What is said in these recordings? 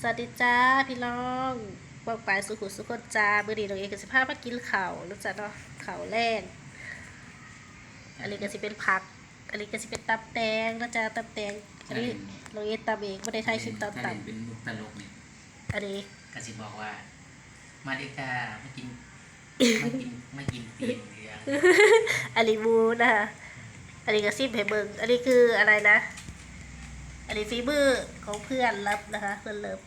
สวัสดีจ้าพี่น้องบอกไปสุขุสุขนจ้าเมื่อดีเราเองก็สิพามากินข่าวแล้วจ้ะเนาะข่าวแรกอันนี้ก็สิเป็นผัก อันนี้ก็สิเป็นตับแตงแล้วจ้าตับแตงอันนี้เราเองตำเองไม่ได้ถ่ายคลิปตอนถ้าตเล่นเป็นมุกตลกเนี่ยำอันนี้กสิบอกว่า มาเด็กามากินมากินมากินปีนเรืออันนี้มูนะคะอันนี้ก็ซิมให้เบิงอันนี้คืออะไรนะ อันนี้ฟีมือร์ของเพื่อนรับนะคะ เพื่อนเลิฟ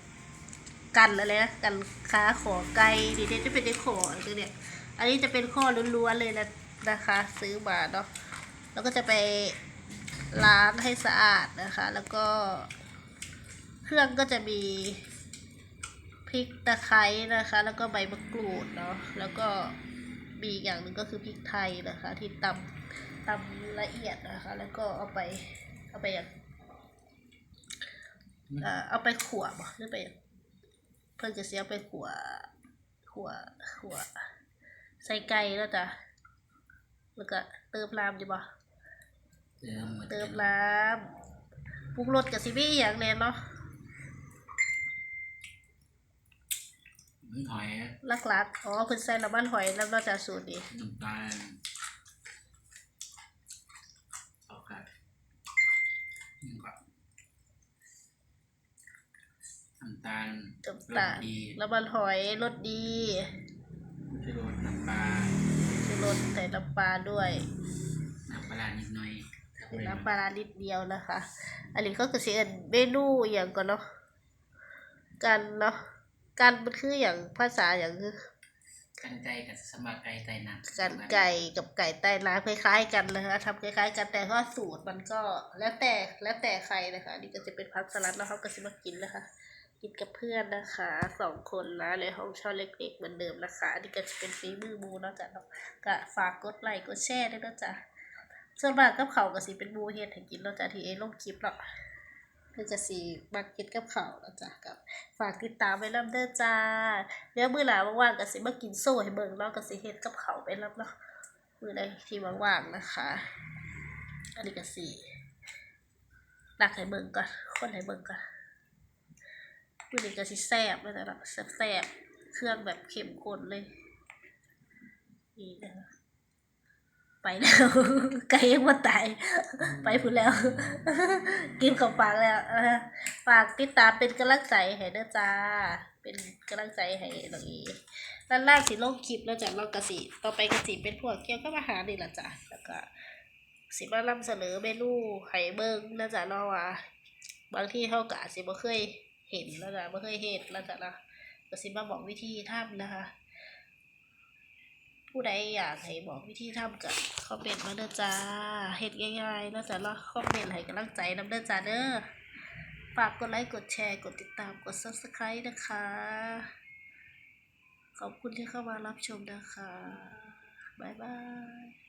กันอะไรนะกันค้าขอไก่ดีเดจะเป็นได้ขอคือเนี่ย อันนี้จะเป็นข้อล้วนๆเลยนะนะคะ ซื้อมาเนาะแล้วก็จะไปล้างให้สะอาดนะคะ แล้วก็เครื่องก็จะมีพริกตะไคร้นะคะ แล้วก็ใบมะกรูดเนาะแล้วก็มีอย่างหนึ่งก็คือพริกไทยนะคะ ที่ตำตำละเอียดนะคะ แล้วก็เอาไปเอาไปอย่าง อ่อเอาไปขั่วบ่หรือไปอย่างเพิ่นจะเสียไปขั่วขั่วขั่วใส่ไก่แล้วจ้ะแล้วก็เติมน้ำอยู่บ่เติมหมดเติมน้ำปรุงรสกับซิมี่อหย่างแน่เนาะมันหอยลักๆอ๋อเพิ่นใส่น้ำมันหอยแล้วเนาะจ้ะสูตรนี้น้ำตาลเอาครับนี่ครับ น้ำตาลน้ำตาลรสดีน้ำมันหอยรสดีชูรสน้ำปลาชูรสใส่น้ำปลาด้วย น้ำปลาร้านิดหน่อยเป็นน้ำปลาร้านิดเดียวนะคะ อันนี้ก็คือสิเอิ้นเมนูอหย่างก่อนเนาะกันเนาะกันมันคืออย่างภาษาอย่างคือกันไก่กับสมาไก่ไก่น้ำกันไก่กับไก่ใต้น้ำคล้ายๆกันนะคะทำคล้ายๆกันแต่ว่าสูตรมันก็แล้วแต่แล้วแต่ใครนะคะอันนี่ก็จะเป็นพักสลัดแล้วเขาก็จะมากินนะคะ กินกับเพื่อนนะคะสองคนนะในห้องเช่าเล็กๆเหมือนเดิมนะคะอันนี้ก็จะเป็นฝีมือบูนาะจ๊ะเนาะก็ฝากกดไลค์กดแชร์ด้วยนะจ๊ะส่วนมากกับเขาก็สิเป็นบูเฮ็ดให้กินเนาะจ๊ะที่เอลงคลิปเนาะเพื่อจะสีมากินกับเขาวนะจ๊ะกับ ฝากติดตามไว้นำเด้อจ้าเดี๋ยวมื้อหน้าว่างๆก็สิมากินโซ่ให้เบิ่งเนาะก็สิเฮ็ดกับเขาไปรับเนาะมื้อใดที่ว่างๆนะคะ อันนี้ก็สิตักให้เบิ่งก่อนคนให้เบิ่งก่อน มื้อนี้ก็สิแซ่บแล้วจ้ะเนาะแซ่บๆเครื่องแบบเข้มข้นเลยนี่นะคะไปแล้วไก่ยังบ่ตาย ไปพูดแล้ว กินของฝากแล้วเออฝากติดตามเป็นกำลังใจให้เด้อจ้า เป็นกำลังใจให้น้องอีด้านล่างสิลงคลิปแล้วจ้ะเรากระสิต่อไปกระสิเป็นพวกเกี่ยวกับอาหารนี่แหละจ้ะแล้วก็สิมานำเสนอเมนูไข่เบิ้งแล้วจ้ะเนาะว่าบางที่เขาก็อาจสิบ่เคย เห็นแล้วจ้ะบ่เคยเห็นแล้วจ้ะนะก็สิมาบอกวิธีทำนะคะ ผู้ใดอยากให้บอกวิธีทำกับคอมเมนต์มาเด้อจ้าเฮ็ดง่ายๆแล้วจ้ะเนาะคอมเมนต์ให้กำลังใจน้ำเด้อจ้าเด้อฝากกดไลค์กดแชร์กดติดตามกด Subscribe นะคะ ขอบคุณที่เข้ามารับชมนะคะ บ๊ายบาย